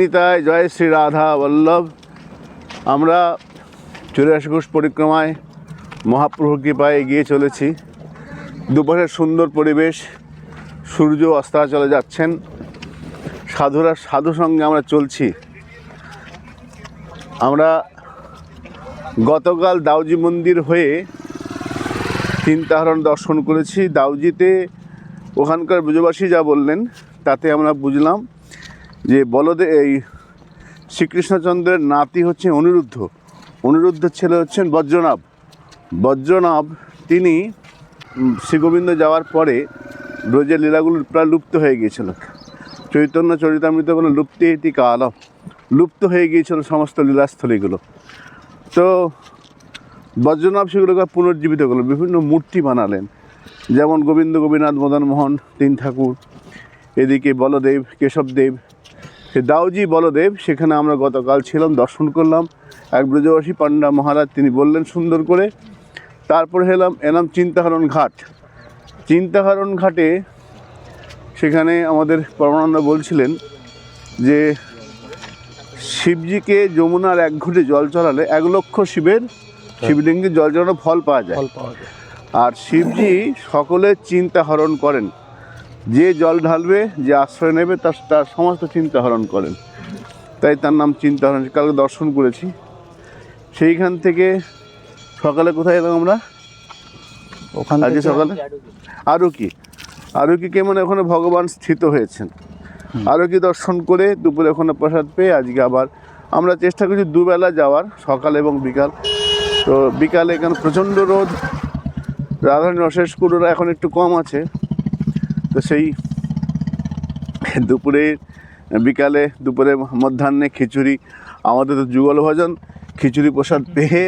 নিতায় জয় শ্রী রাধা বল্লভ। আমরা চুরাশি কোষ পরিক্রমায়। মহাপ্রভুর কৃপায় এগিয়ে চলেছি। দুপাশের সুন্দর পরিবেশ, সূর্য অস্তা চলে যাচ্ছেন। সাধুরা, সাধু সঙ্গে আমরা চলছি। আমরা গতকাল দাউজি মন্দির হয়ে চিন্তাহরণ দর্শন করেছি। দাউজিতে ওখানকার ব্রজবাসী যা বললেন, তাতে আমরা বুঝলাম যে বলদে এই শ্রীকৃষ্ণচন্দ্রের নাতি হচ্ছে অনিরুদ্ধ। অনিরুদ্ধের ছেলে হচ্ছেন বজ্রনাভ। বজ্রনাভ তিনি শ্রীগোবিন্দ যাওয়ার পরে ব্রজের লীলাগুলো প্রায় লুপ্ত হয়ে গিয়েছিল। চৈতন্য চরিতামৃত কোনো লুপ্তি ইতি কাল লুপ্ত হয়ে গিয়েছিল সমস্ত লীলাস্থলীগুলো। তো বজ্রনাভ সেগুলোকে পুনর্জীবিত করল, বিভিন্ন মূর্তি বানালেন। যেমন গোবিন্দ, গোপীনাথ মদন মোহন তিন ঠাকুর। এদিকে বলদেব, কেশবদেব দাউজি বলদেব সেখানে আমরা গতকাল ছিলাম দর্শন করলাম। এক ব্রজবাসী পান্ডা মহারাজ তিনি বললেন সুন্দর করে। তারপর এলাম এলাম চিন্তাহরণ ঘাট। চিন্তাহরণ ঘাটে সেখানে আমাদের পরমানন্দ বলছিলেন যে শিবজিকে যমুনার এক ঘুটে জল চড়ালে এক লক্ষ শিবের শিবলিঙ্গে জল চড়ানো ফল পাওয়া যায়। ফল পাওয়া যায়। আর শিবজি সকলের চিন্তা হরণ করেন। যে জল ঢালবে যে আশ্রয় নেবে তার তার সমস্ত চিন্তা হরণ করেন। তাই তার নাম চিন্তা হরণ কালকে দর্শন করেছি। সেইখান থেকে সকালে কোথায় এলাম আমরা? ওখান আজকে সকালে? আরও কি আরও কি কে মানে ওখানে ভগবান স্থিত হয়েছেন। আরও কি দর্শন করে দুপুরে ওখানে প্রসাদ পেয়ে আজকে আবার আমরা চেষ্টা করছি দুবেলা যাওয়ার সকাল এবং বিকাল। তো বিকালে এখানে প্রচণ্ড রোদ। রাধারণী অশেষ কুড়োরা এখন একটু কম আছে। তো সেই দুপুরে বিকালে দুপুরে মধ্যাহ্নে খিচুড়ি আমাদের তো যুগল ভজন খিচুড়ি প্রসাদ পেয়ে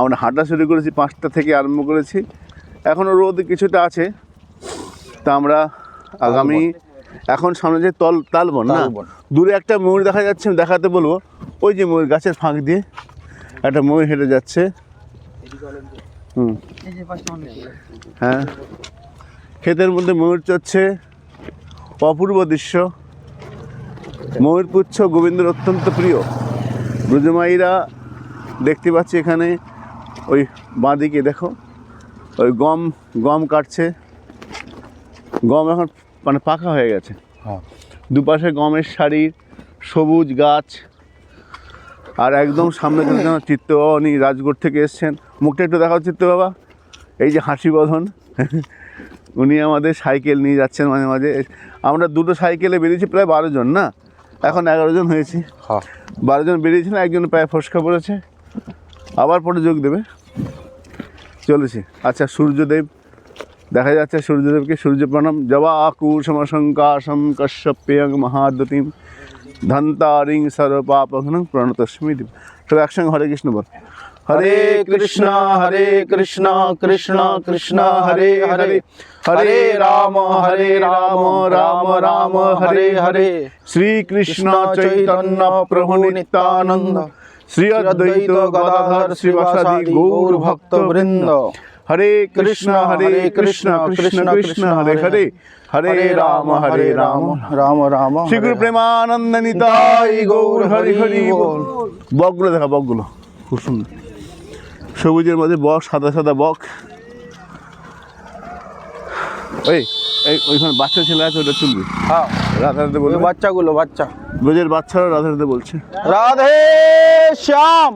আমরা হাঁটা শুরু করেছি পাঁচটা থেকে আরম্ভ করেছি। এখনও রোদ কিছুটা আছে তা আমরা আগামী এখন সামনে যে তল তালবন না। দূরে একটা ময়ূর দেখা যাচ্ছে আমি দেখাতে বলব। ওই যে ময়ূর গাছের ফাঁক দিয়ে একটা ময়ূর হেঁটে যাচ্ছে। হুম। হ্যাঁ। ক্ষেতের মধ্যে ময়ূর চড়ছে। অপূর্ব দৃশ্য। ময়ূরপুচ্ছ গোবিন্দের অত্যন্ত প্রিয়। ব্রজমাইরা দেখতে পাচ্ছি এখানে। ওই বাঁদিকে দেখো ওই গম গম কাটছে। গম এখন মানে পাকা হয়ে গেছে। হ্যাঁ। দুপাশে গমের সারি সবুজ গাছ। আর একদম সামনে থেকে যেন চিত্ত বাবা উনি রাজগড় থেকে এসছেন। মুখটা একটু দেখাও চিত্ত বাবা এই যে হাসি বধন। উনি আমাদের সাইকেল নিয়ে যাচ্ছেন মাঝে মাঝে। আমরা দুটো সাইকেলে বেরিয়েছি প্রায় বারো জন না? এখন এগারো জন হয়েছি। হ্যাঁ বারো জন বেরিয়েছিল একজন পায়ে ফসকা পড়েছে। আবার পরে যোগ দেবে। চলেছি। আচ্ছা সূর্যদেব। দেখা যাচ্ছে সূর্যদেবকে সূর্য প্রণাম। জবা আকুশম শঙ্কাশম কশ্যপ্যং মহাদতিম ধন্তারিং সর্বপাপঘ্ন প্রণতস্মি সব একসঙ্গে হরে কৃষ্ণ বল। হরে কৃষ্ণ হরে কৃষ্ণ কৃষ্ণ কৃষ্ণ হরে হরে। হরে রাম হরে রাম রাম রাম হরে হরে। শ্রীকৃষ্ণ চৈতন্য প্রভু নিত্যানন্দ। শ্রী অদ্বৈত গদাধর শ্রীবাসাদি গৌর ভক্ত বৃন্দ হরে কৃষ্ণ হরে কৃষ্ণ কৃষ্ণ কৃষ্ণ হরে হরে। হরে রাম হরে রাম রাম রাম শ্রী গুরু প্রেমানন্দ নিতাই গৌর হরি হরি। বকগুলো দেখা বকগুলো খুব সুন্দর। সবুজের মধ্যে বক সাদা সাদা বক ওই এই ওইখানে বাচ্চা ছেলে আছে ওটা তুলবি। হ্যাঁ। রাধা রাধে ওই বলবে বাচ্চাগুলো বাচ্চা। ব্রজের বাচ্চারা রাধা রাধে বলছে। রাধে শ্যাম।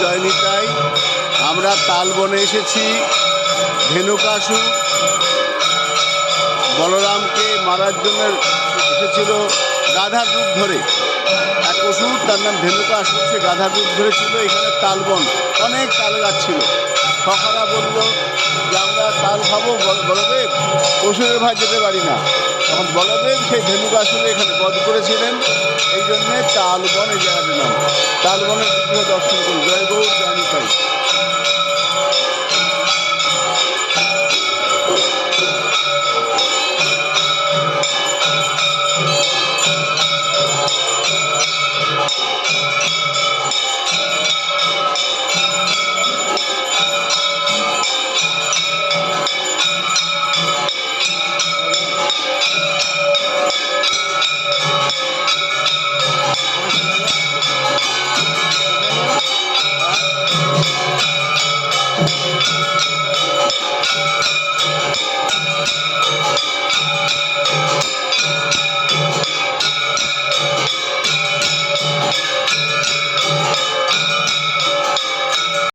জয়নিতাই আমরা তালবনে এসেছি ধেনুকাসু বলরামকে মারার জন্য এসেছিল গাধার রূপ ধরে। এক অসুর, তার নাম ধেনুকাসু সে গাধার রূপ ধরেছিল। এখানে তালবন, অনেক তাল গাছ ছিল। সখারা বলল, যে আমরা তাল খাব, বল- বলদেব? অসুরের ভাই যেতে পারি না। তখন বলদেব সেই ধেনুকাসুরে এখানে বধ করেছিলেন। এই জন্যে তালবন এই নাম। তালবনের দর্শন করুন। জয় গৌর জয়নিতাই